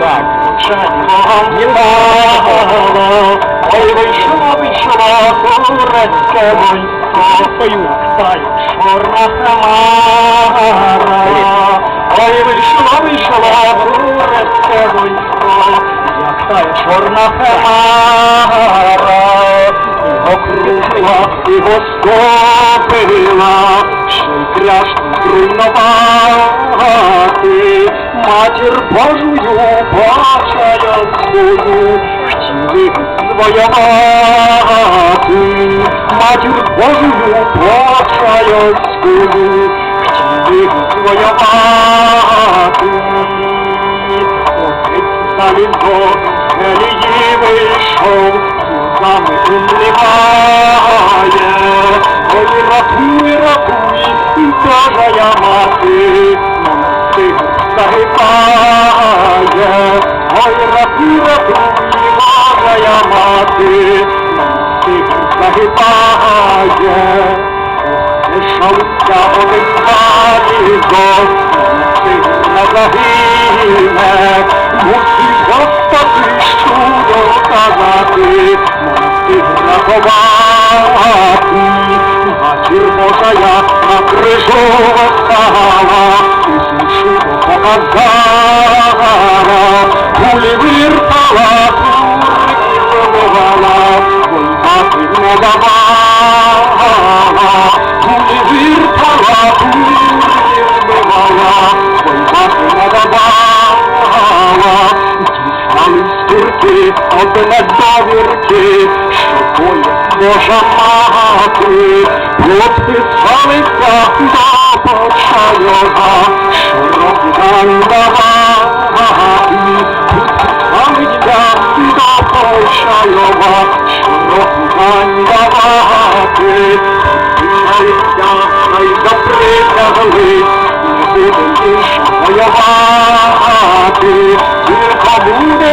Так. Ой, вийшла, вийшла, турецьке майко, стай, шора хамара. Ой, вийшла, вийшла, турецьке войско, як та чорна хамара, окрила і востопила що й кряшку зруйнувати, матір Божую бачаянською, хотіли звоювати, матір Божою бачаянською, хотіли звоювати. Отець залізо, রাখুই রাখুই দয়ায় আমাকে নমস্তে তাহে পায় হয় রাখুই রাখুই দয়ায় আমাকে নমস্তে তাহে পায় সংখ্যা হবে পারে গমস্তে নগহী মুক্তি ভক্ত কৃষ্ণ তারাতে নমস্তে ভগবান матір я на крижова стала. কে আপনার দাবের কে সকল বসা মাকে ভক্তি স্বামিকা দাপছায়না সরব গান্দাবা মাহাতি স্বামিকা দাপছায়না সরব গান্দাবাকে সাইকা সাইকা প্রেতা হলে সবাই আমাকে দীর্ঘ মুন্ডে